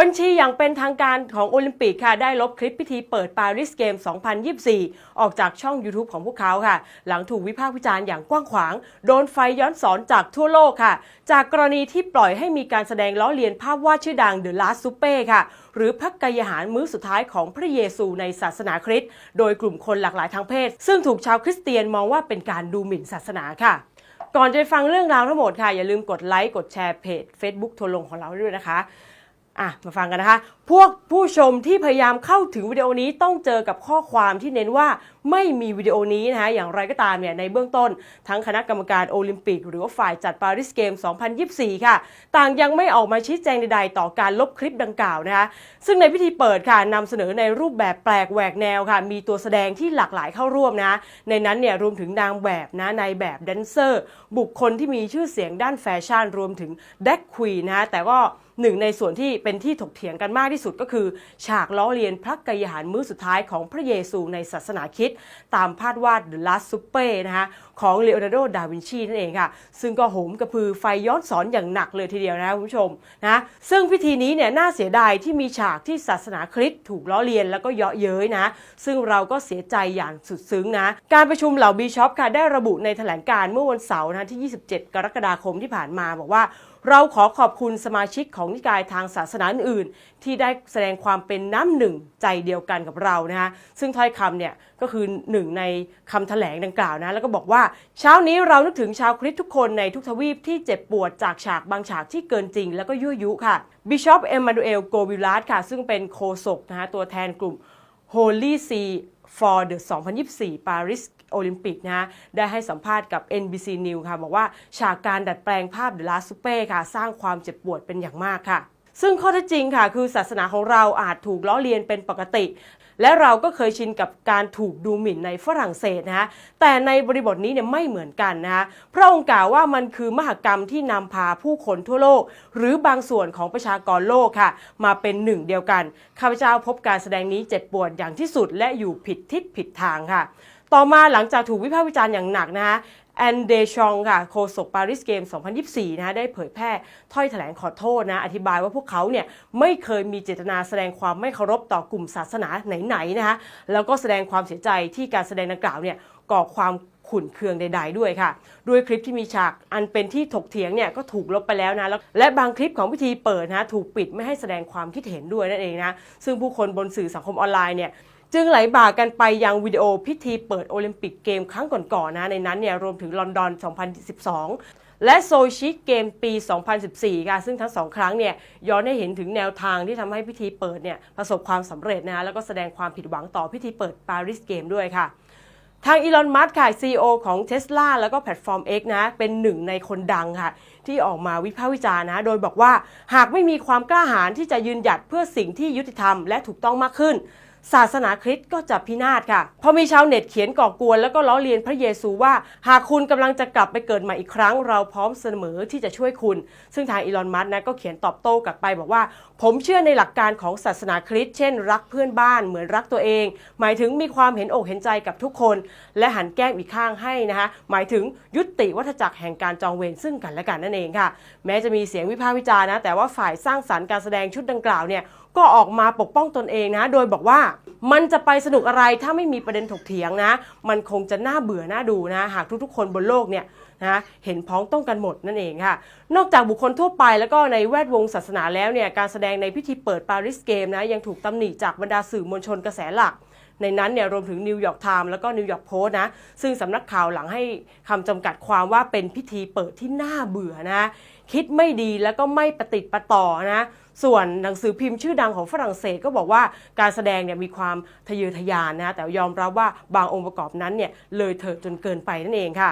บัญชีอย่างเป็นทางการของโอลิมปิกค่ะ ได้ลบคลิปพิธีเปิดปารีสเกม 2024 ออกจากช่อง YouTube ของพวกเขาค่ะ หลังถูกวิพากษ์วิจารณ์อย่างกว้างขวาง โดนไฟย้อนสอนจากทั่วโลกค่ะ จากกรณีที่ปล่อยให้มีการแสดงล้อเลียนภาพวาดชื่อดัง The Last Supper ค่ะ หรือพักกายหารมื้อสุดท้ายของพระเยซูในศาสนาคริสต์โดยกลุ่มคนหลากหลายทางเพศ ซึ่งถูกชาวคริสเตียนมองว่าเป็นการดูหมิ่นศาสนาค่ะก่อนจะฟังเรื่องราวทั้งหมดค่ะอย่าลืมกดไลค์กดแชร์เพจ Facebook ทัวร์ลงของเราด้วยนะคะ อะมาฟังกันนะคะ พวกผู้ชมที่พยายามเข้าถึงวิดีโอนี้ต้องเจอกับข้อความที่เน้นว่าไม่มีวิดีโอนี้นะคะอย่างไรก็ตามเนี่ยในเบื้องต้น ทั้งคณะกรรมการโอลิมปิก หรือว่าฝ่ายจัดปารีสเกม 2024 ค่ะ ต่างยังไม่ออกมาชี้แจงใดๆ ต่อการลบคลิปดังกล่าวนะคะซึ่งในพิธีเปิดค่ะนำเสนอในรูปแบบแปลกแหวกแนวค่ะ มีตัวแสดงที่หลากหลายเข้าร่วมนะ ในนั้นเนี่ยรวมถึงนางแบบนะในายแบบแดนเซอร์ บุคคลที่มีชื่อเสียงด้านแฟชั่นรวมถึงแดกควีนะแต่ก็หนึ่งในส่วนที่เป็นที่ถกเถียงกันมากที่สุดก็คือ ฉากล้อเลียนพระกายหารมื้อสุดท้ายของพระเยซูในศาสนาคริสต ตามภาพวาด The Last Supper นะคะของเลโอนาร์โด ดาวินชีนั่นเองค่ะ ซึ่งก็โหมกระพือไฟย้อนสอนอย่างหนักเลยทีเดียวนะคุณผู้ชมนะซึ่งพิธีนี้เนี่ยน่าเสียดายที่มีฉากที่ศาสนาคริสต์ถูกล้อเลียนแล้วก็เยาะเย้ยนะ ซึ่งเราก็เสียใจอย่างสุดซึ้งนะ การประชุมเหล่าบีชอปค่ะได้ระบุในแถลงการเมื่อวันเสาร์นะที่ 27 กรกฎาคมที่ผ่านมาบอกว่าเราขอขอบคุณสมาชิกของนิกายทางศาสนาอื่น ที่ได้แสดงความเป็นน้ำหนึ่งใจเดียวกันกับเรานะฮะซึ่งถ้อยคำเนี่ยก็คือหนึ่งในคำแถลงดังกล่าวนะ แล้วก็บอกว่าเช้านี้เรานึกถึงชาวคริสต์ทุกคนในทุกทวีปที่เจ็บปวดจากฉากบางฉากที่เกินจริง แล้วก็ยั่วยุค่ะบิชอปเอมมานูเอลโกวิลัสค่ะ ซึ่งเป็นโคศกนะฮะตัวแทนกลุ่ม Holy See for the 2024 Paris โอลิมปิกนะฮะได้ให้สัมภาษณ์กับ NBC News ค่ะ บอกว่าฉากการดัดแปลงภาพ The Last Supper ค่ะ สร้างความเจ็บปวดเป็นอย่างมากค่ะ ซึ่งข้อเท็จจริงค่ะ คือศาสนาของเราอาจถูกล้อเลียนเป็นปกติ และเราก็เคยชินกับการถูกดูหมิ่นในฝรั่งเศสนะฮะแต่ในบริบทนี้เนี่ยไม่เหมือนกันนะฮะพระองค์กล่าวว่ามันคือมหกรรมที่นำพาผู้คนทั่วโลก หรือบางส่วนของประชากรโลกค่ะ มาเป็นหนึ่งเดียวกันข้าพเจ้าพบการแสดงนี้เจ็บปวดอย่างที่สุดและอยู่ผิดทิศผิดทางค่ะต่อมาหลังจากถูกวิพากษ์วิจารณ์อย่างหนักนะฮะ แอนเดชองค่ะโฆษกปารีสเกม 2024นะฮะได้เผยแพร่ถ้อยแถลงขอโทษนะ อธิบายว่าพวกเขาเนี่ยไม่เคยมีเจตนาแสดงความไม่เคารพต่อกลุ่มศาสนาไหนๆนะคะแล้วก็แสดงความเสียใจที่การแสดงดังกล่าวเนี่ยก่อความขุ่นเคืองใด ๆ ด้วยค่ะ ด้วยคลิปที่มีฉากอันเป็นที่ถกเถียงเนี่ยก็ถูกลบไปแล้วนะแล้วและบางคลิปของพิธีเปิดนะถูกปิดไม่ให้แสดงความคิดเห็นด้วยนั่นเองนะซึ่งผู้คนบนสื่อสังคมออนไลน์เนี่ย จึงไหลบ่ากันไปยังวิดีโอพิธีเปิดโอลิมปิกเกมครั้งก่อนๆนะ ในนั้นเนี่ยรวมถึงลอนดอน 2012 และโซชิเกมปี 2014 ค่ะ ซึ่งทั้งสองครั้งเนี่ยย้อนให้เห็นถึงแนวทางที่ทำให้พิธีเปิดเนี่ยประสบความสำเร็จนะฮะแล้วก็แสดงความผิดหวังต่อพิธีเปิดปารีสเกมด้วยค่ะทางอีลอน มัสก์ค่ะ CEO ของ Tesla แล้วก็แพลตฟอร์ม X นะ เป็นหนึ่งในคนดังค่ะ ที่ออกมาวิพากษ์วิจารณ์นะ โดยบอกว่าหากไม่มีความกล้าหาญที่จะยืนหยัดเพื่อสิ่งที่ยุติธรรมและถูกต้องมากขึ้น ศาสนาคริสต์ก็จะพินาศค่ะพอมีชาวเน็ตเขียนก่อกวนแล้วก็ล้อเลียนพระเยซูว่า หากคุณกำลังจะกลับไปเกิดใหม่อีกครั้ง เราพร้อมเสมอที่จะช่วยคุณ ซึ่งทางอีลอนมัสก์นะก็เขียนตอบโต้กลับไปบอกว่า ผมเชื่อในหลักการของศาสนาคริสต์เช่น รักเพื่อนบ้านเหมือนรักตัวเอง หมายถึงมีความเห็นอกเห็นใจกับทุกคน และหันแก้มอีกข้างให้นะคะหมายถึงยุติวัฏจักรแห่งการจองเวรซึ่งกันและกันนั่นเองค่ะ แม้จะมีเสียงวิพากษ์วิจารณ์นะแต่ว่าฝ่ายสร้างสรรค์การแสดงชุดดังกล่าวเนี่ยก็ออกมาปกป้องตนเองนะ โดยบอกว่ามันจะไปสนุกอะไรถ้าไม่มีประเด็นถกเถียงนะ มันคงจะน่าเบื่อน่าดูนะ หากทุกๆ คนบนโลกเนี่ยนะเห็นพ้องต้องกันหมดนั่นเองค่ะ นอกจากบุคคลทั่วไปแล้วก็ในแวดวงศาสนาแล้วเนี่ยการแสดงในพิธีเปิดปารีสเกมนะยังถูกตำหนิจากบรรดาสื่อมวลชนกระแสหลัก ในนั้นเนี่ยรวมถึงนิวยอร์กไทม์แล้วก็นิวยอร์กโพสต์นะ ซึ่งสำนักข่าวหลังให้คำจำกัดความว่าเป็นพิธีเปิดที่น่าเบื่อนะ คิดไม่ดีแล้วก็ไม่ประติดประต่อนะ ส่วนหนังสือพิมพ์ชื่อดังของฝรั่งเศสก็บอกว่าการแสดงเนี่ยมีความทะเยอทะยานนะแต่ยอมรับว่าบางองค์ประกอบนั้นเนี่ยเลยเถิดจนเกินไปนั่นเองค่ะ